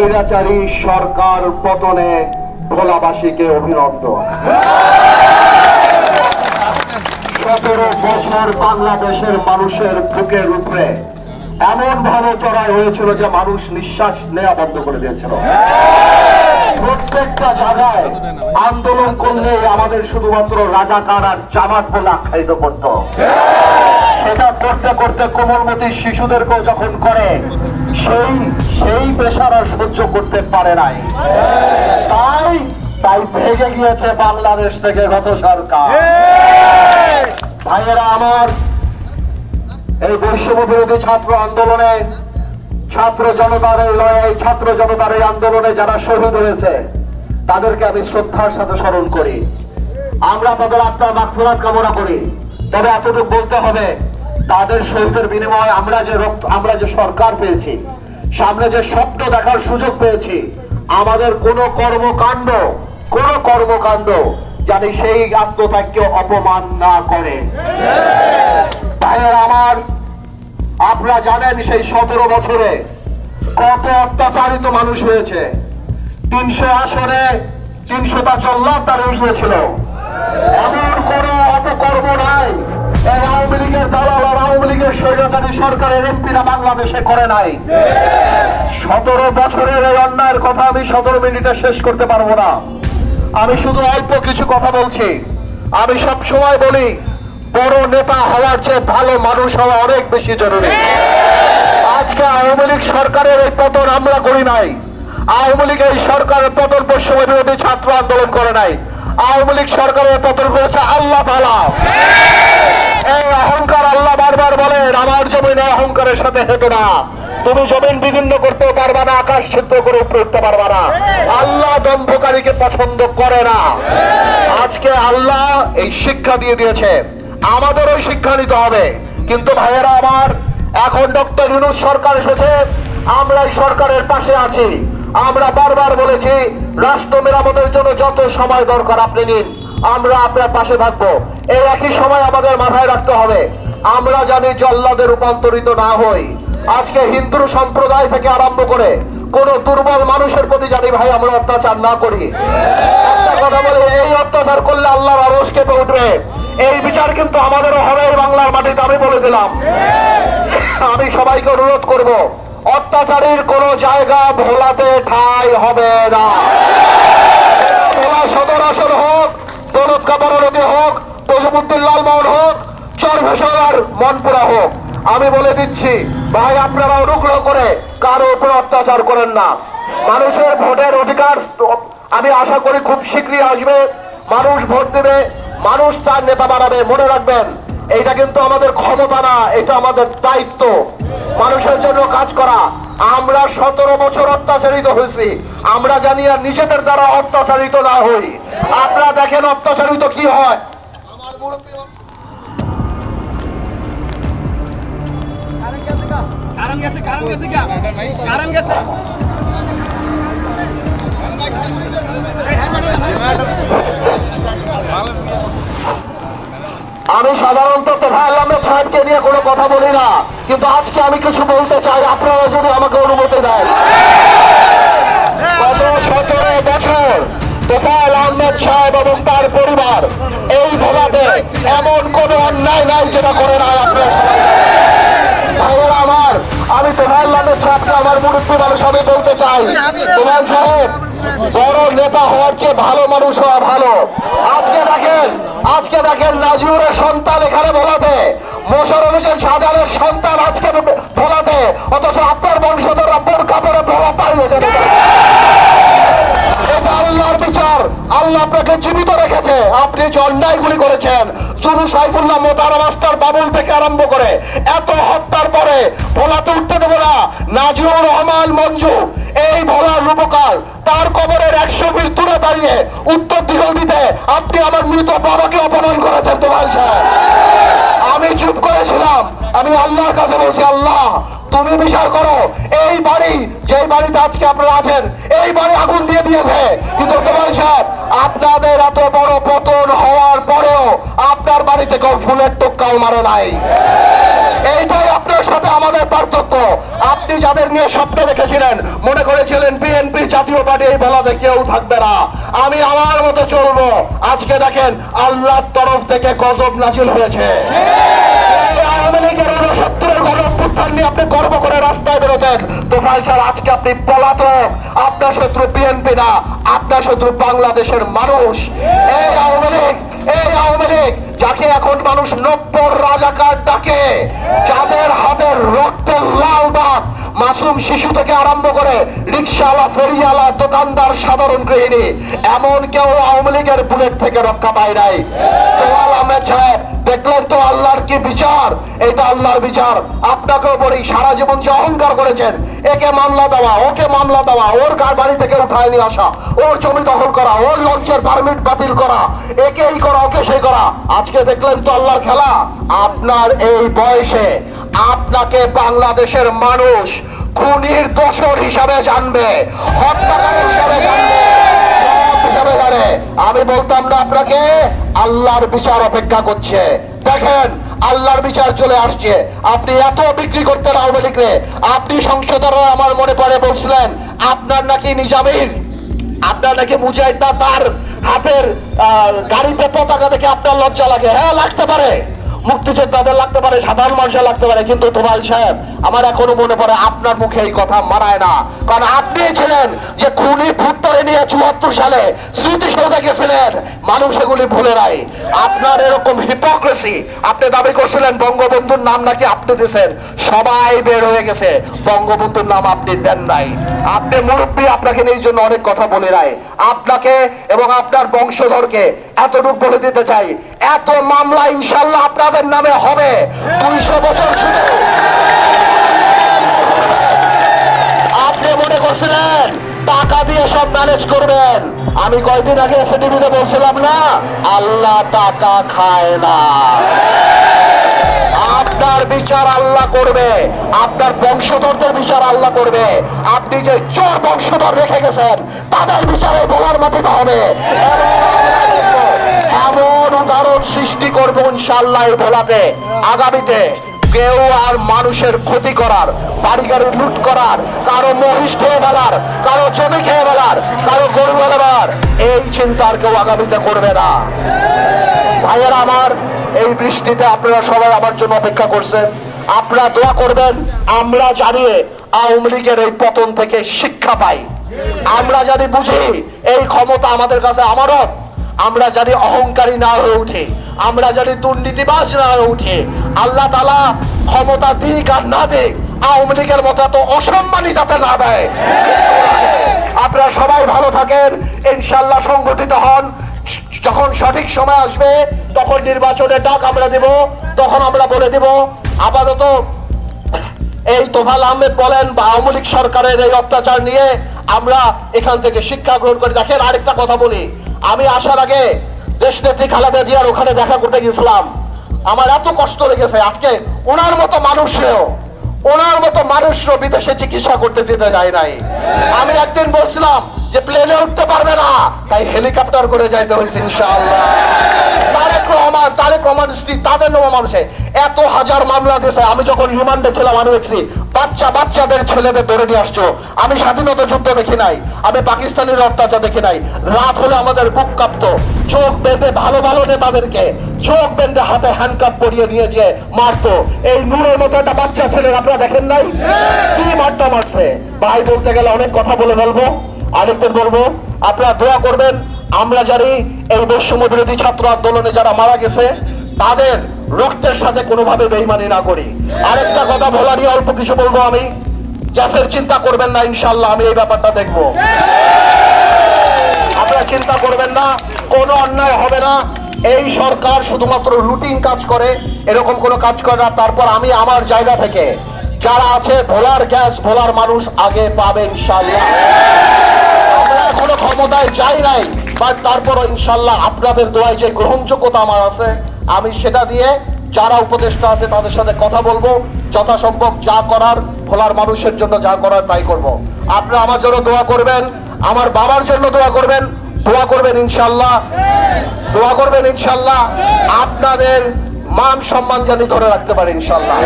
স্বৈরাচারী সরকার পতনে ভোলাবাসীকে অভিনন্দন। সতেরো বছর বাংলাদেশের মানুষের বুকের উপরে এমন ভাবে চড়াই হয়েছিল যে মানুষ নিঃশ্বাস নেওয়া বন্ধ করে দিয়েছিল। প্রত্যেকটা জায়গায় আন্দোলন করলে আমাদের শুধুমাত্র রাজাকার আর জামাত বলে আখ্যায়িত করত। সেটা করতে করতে কোমলমতি শিশুদেরকেও যখন করে, সেই সেই প্রেশার আর সহ্য করতে পারে নাই। তাই তাই ভেঙে গিয়েছে বাংলাদেশ থেকে গত সরকার। ভাইয়েরা আমার, এই বৈষম্য বিরোধী ছাত্র আন্দোলনে ছাত্র জনতার এই লড়াই, ছাত্র জনতার এই আন্দোলনে যারা শহীদ হয়েছে, তাদেরকে আমি শ্রদ্ধার সাথে স্মরণ করি। আমরা তাদের আত্মার মাগফিরাত কামনা করি। তবে এতটুকু বলতে হবে তাদের শহীদের বিনিময়ে আমরা যে আমরা যে সরকার পেয়েছি, সামনে যে স্বপ্ন দেখার সুযোগ পেয়েছি, আমাদের কোন কর্মকাণ্ড কোন কর্মকাণ্ড যাতে সেই আত্মত্যাগকে অপমান না করে। আমার, আপনারা জানেন সেই সতেরো বছরে কত অত্যাচারিত মানুষ হয়েছে। তিনশো আসনে তিনশোটা জল্লাদ তার উঠেছিল এমন কোন অপকর্ম নাই। এই আওয়ামী লীগের দালাল আর আওয়ামী লীগের স্বৈরাচারী সরকারের এমপিরা বাংলাদেশে করে নাই। সতেরো বছরের এই অন্যায়ের কথা আমি সতেরো মিনিটে শেষ করতে পারব না। আমি শুধু অল্প কিছু কথা বলছি। আমি সব সময় বলি, বড় নেতা হওয়ার চেয়ে ভালো মানুষ হওয়া অনেক বেশি জরুরি। আজকে আওয়ামী লীগ সরকারের এই পতন আমরা করি নাই। আওয়ামী লীগ এই সরকারের পতন পশ্চিম বিরোধী ছাত্র আন্দোলন করে নাই। আওয়ামী লীগ সরকারের পতন করেছে আল্লাহ তালা সাথে হেঁটো না। তুমি জমিন বিভিন্ন করতে পারবা না, আকাশ ছিদ্র করে উপরে উঠতে পারবা না। আল্লাহ দম্ভকারীকে পছন্দ করে না। আজকে আল্লাহ এই শিক্ষা দিয়ে দিয়েছে। আমাদেরও শিক্ষা নিতে হবে। কিন্তু ভাইয়েরা আমার, এখন ডক্টর ইউনুস সরকার এসেছে। আমরা সরকারের পাশে আছি। আমরা বারবার বলেছি, রাষ্ট্র মেরামতের জন্য যত সময় দরকার আপনি নিন। আমরা আপনার পাশে থাকব। এই একই সময় আমাদের মাথায় রাখতে হবে। আমরা জানি জল্লাদে রূপান্তরিত না হই। আজকে হিন্দু সম্প্রদায় থেকে আরম্ভ করে কোন দুর্বল মানুষের প্রতি জানি ভাই আমরা অত্যাচার না করি। কথা বলে, এই অত্যাচার করলে আল্লাহর আরস কেঁপে উঠবে। এই বিচার কিন্তু আমাদেরও হবে বাংলার মাটিতে, আমি বলে দিলাম। আমি সবাইকে অনুরোধ করব, অত্যাচারীর কোন জায়গা ভোলাতে ঠাই হবে না। ভোলা সদর আসন হোক, দৌলত কাপড় হোক তজিমুদ্দিন লালমোহন হোক চরভেশর মনপুরা হোক। আমি বলে দিচ্ছি, ভাই, আপনারা অনুগ্রহ করে কারও উপর অত্যাচার করেন না। মানুষের ভোটের অধিকার, আমি আশা করি খুব শীঘ্রই আসবে। মানুষ ভোট দেবে, মানুষ তার নেতা বানাবে, মনে রাখবেন, এইটা কিন্তু আমাদের ক্ষমতা না, এটা আমাদের দায়িত্ব। মানুষের জন্য কাজ করা। আমরা সতেরো বছর অত্যাচারিত হয়েছি। আমরা জানি আর নিজেদের দ্বারা অত্যাচারিত না হই। আপনারা দেখেন অত্যাচারিত কি হয়। কারণ গেছে কারণ গেছে কারণ গেছে। আমি সাধারণত তোফা আহমেদ সাহেবকে নিয়ে কোনো কথা বলি না, কিন্তু আজকে আমি কিছু বলতে চাই, আপনারা যদি আমাকে অনুমতি দেন। সতেরো বছর তোফায়েল আহমেদ সাহেব এবং তার পরিবার এই ভোলাতে এমন কোন অন্যায় নাই যেটা করে নাই আপনারা আমার মানুষ আমি বলতে চাই। তোফায়েল সাহেব বড় নেতা হওয়ার চেয়ে ভালো মানুষ হওয়া ভালো। আজকে দেখেন আজকে দেখেন নাজিউরের সন্তান এখানে বলাতে মোশারফ হোসেন সাজানের সন্তান আজকে বলাতে অথচ আপনার বংশধর বোরখা পরে ভোলা পাইয়েছে এটা আল্লাহর বিচার আল্লাহ আপনাকে জীবিত রেখেছে। আপনি যে অন্যায়গুলি করেছেন শুধু সাইফুল্লাহ মোতারা মাস্টার বাবুল থেকে আরম্ভ করে এত হত্যার পরে ভোলাতে উঠতে দেবো না নাজিউর রহমান মঞ্জু, এই ভোলার রূপকার, তার কবরের একশো ফিট দূরে দাঁড়িয়ে উত্তর দিগল দিতে আপনি আমার মৃত বাবাকে অপমান করেছেন তোমার আমি চুপ করেছিলাম আমি আল্লাহর কাছে বলছি, আল্লাহ, তুমি বিচার করো। এই বাড়ি যে বাড়িতে আজকে আপনারা আছেন, এই বাড়ি আগুন দিয়ে দিয়েছে। কিন্তু তোমার সাহেব, আপনাদের এত বড় পতন হওয়ার পরেও আপনার বাড়িতে কেউ ফুলের টোক্কাও মারে নাই। এইটাই আপনার সাথে আমাদের পার্থক্য। আপনি যাদের নিয়ে স্বপ্ন দেখেছিলেন, মনে করেছিলেন বিএনপি জাতীয় পার্টি এই বেলাতে কেউ থাকবে না। আমি আমার মতো চলবো। আজকে দেখেন, আল্লাহর তরফ থেকে গজব নাজিল হয়েছে। যাদের হাতের রক্তের লাল দাগ, মাসুম শিশু থেকে আরম্ভ করে রিক্সাওয়ালা ফেরিওয়ালা, দোকানদার, সাধারণ গৃহিণী, এমন কেউ আওয়ামী লীগের বুলেট থেকে রক্ষা পায় নাই। দেখলেন তো কি বিচার? এটা আল্লাহর বিচার। আপনাকেও বলি, সারা জীবন যে অহংকার করেছেন, একে মামলা দেওয়া, ওকে মামলা দেওয়া, ওর গার বাড়ি থেকে উঠায় নিয়ে আসা, ওর জমি দখল করা, ওর লঞ্চের পারমিট বাতিল করা একে এই করা, ওকে সেই করা। আজকে দেখলেন তো আল্লাহর খেলা। আপনার এই বয়সে আপনাকে বাংলাদেশের মানুষ খুনির দোষর হিসাবে জানবে, হত্যাকারী হিসাবে জানবে আমি বলতাম না আপনাকে, আল্লাহর বিচার অপেক্ষা করছে। দেখেন আল্লাহর বিচার চলে আসছে। আপনি এত বিক্রি করতেন আওয়ামী লীগরে। আপনি সংসদের আমার মনে পড়ে বলছিলেন, আপনার নাকি নিজামির, আপনার নাকি মুজাহিদা তার হাতের গাড়িতে পতাকা দেখে আপনার লজ্জা লাগে। হ্যাঁ লাগতে পারে। মুক্তিযোদ্ধাদের লাগতে পারে, সাধারণ মানুষের লাগতে পারে। কিন্তু তোফাইল সাহেব, আমার এখনও মনে পড়ে আপনার মুখে এই কথা মানায় না। কারণ আপনি ছিলেন যে খুনি ভুট্টরে নিয়ে চুয়াত্তর সালে স্মৃতিসৌধে গেছিলেন। মানুষ এগুলি ভুলে নাই। আপনার এরকম হিপোক্রেসি আপনি দাবি করছিলেন বঙ্গবন্ধুর নাম নাকি আপনি দিয়েছেন। সবাই বের হয়ে গেছে। বঙ্গবন্ধুর নাম আপনি দেন নাই। আপনি মুরব্বী, আপনাকে এই জন্য অনেক কথা বলে নাই। আপনাকে এবং আপনার বংশধরকে এতটুকু বলে দিতে চাই। এত মামলা ইনশাল্লাহ আপনাদের নামে হবে। দুইশো বছর শুধু করছিলেন টাকা দিয়ে সব ম্যানেজ করবেন। আমি কয়েকদিন আগে এসে বলছিলাম না, আল্লাহ টাকা খায় না। আপনার বিচার আল্লাহ করবে, আপনার বংশধরদের বিচার আল্লাহ করবে। আপনি যে চোর বংশধর রেখে গেছেন, তাদের বিচারে বলার মাটিতে হবে। এমন উদাহরণ সৃষ্টি করব ইনশাল্লাহ ভোলাতে, আগামীতে। কেউ আর মানুষের ক্ষতি করার বাড়ি গাড়ি লুট করার, কারও মহিষ খেয়ে ফেলার, কারও জমি খেয়ে ফেলার, কারও গরু ফেলার, এই চিন্তা আর কেউ আগামীতে করবে না। ভাইয়েরা আমার, এই বৃষ্টিতে আপনারা সবাই আমার জন্য অপেক্ষা করছেন। আপনারা দোয়া করবেন, আমরা জানিয়ে আওয়ামী লীগের এই পতন থেকে শিক্ষা পাই। আমরা জানি বুঝি এই ক্ষমতা আমাদের কাছে আমারত আমরা জানি অহংকারী না হয়ে উঠে, আমরা জানি দুর্নীতিবাজ না হয়ে উঠে আল্লাহ তালা ক্ষমতা দিক আর না দিক আওয়ামী লীগের মতো এত অসম্মানী যাতে না দেয়। আপনারা সবাই ভালো থাকেন ইনশাল্লাহ সংগঠিত হন। যখন সঠিক সময় আসবে, তখন নির্বাচনের ডাক আমরা দেব, তখন আমরা বলে দেব, আপাতত এই তোফাল আহমেদ বলেন, বা আওয়ামী লীগ সরকারের এই অত্যাচার নিয়ে আমরা এখান থেকে শিক্ষা গ্রহণ করে। দেখেন আরেকটা কথা বলি, আমি আসার আগে দেশ নেত্রী খালেদা জিয়ার ওখানে দেখা করতে গেছিলাম আমার এত কষ্ট লেগেছে আজকে ওনার মতো মানুষেও, ওনার মতো মানুষও বিদেশে চিকিৎসা করতে দিতে যায় নাই। আমি একদিন বলছিলাম যে প্লেনে উঠতে পারবে না তাই হেলিকপ্টার করে যাইতে হয়েছে ইনশাআল্লাহ। তারেক রহমান তারেক রহমান স্ত্রী তাদের নামে মানুষে। এত হাজার মামলা দিয়েছে আমি যখন রিমান্ডে ছিলাম আমি দেখছি বাচ্চা বাচ্চাদের ছেলেদের ধরে নিয়ে আসছো। আমি স্বাধীনতা যুদ্ধ দেখি নাই আমি পাকিস্তানের অত্যাচার দেখি নাই। রাত হলে আমাদের বুক কাঁপতো। চোখ বেঁধে ভালো ভালো নেতাদেরকে চোখ বেঁধে হাতে হ্যান্ডকাপ পরিয়ে নিয়ে যে মারতো। এই নূরের মতো একটা বাচ্চা ছেলের আপনারা দেখেন নাই? কি মারটা মারছে ভাই বলতে গেলে অনেক কথা বলে বলব আরেকদের বলব, আপনারা দোয়া করবেন, আমরা জানি এই বৈষম্য বিরোধী ছাত্র আন্দোলনে যারা মারা গেছে, তাদের রক্তের সাথে কোনোভাবে বেইমানি না করি। আরেকটা কথা বলা নিয়ে অল্প কিছু বলব আমি। গ্যাসের চিন্তা করবেন না ইনশাল্লাহ আমি এই ব্যাপারটা দেখব। আপনারা চিন্তা করবেন না, কোনো অন্যায় হবে না। এই সরকার শুধুমাত্র রুটিন কাজ করে, এরকম কোনো কাজ করে না। তারপর আমি আমার জায়গা থেকে, যারা আছে, ভোলার গ্যাস, ভোলার মানুষ আগে পাবে ইনশাল্লাহ আমরা এখনও ক্ষমতায় যাই নাই বাট তারপরও ইনশাল্লাহ আপনাদের দোয়ায় যে গ্রহণযোগ্যতা আমার আছে, আমি সেটা দিয়ে যারা উপদেষ্টা আছে তাদের সাথে কথা বলব, যথাসম্ভব যা করার, ভোলার মানুষের জন্য যা করার তাই করব। আপনারা আমার জন্য দোয়া করবেন, আমার বাবার জন্য দোয়া করবেন দোয়া করবেন ইনশাল্লাহ, দোয়া করবেন ইনশাল্লাহ, আপনাদের মান সম্মান জানি ধরে রাখতে পারি ইনশাল্লাহ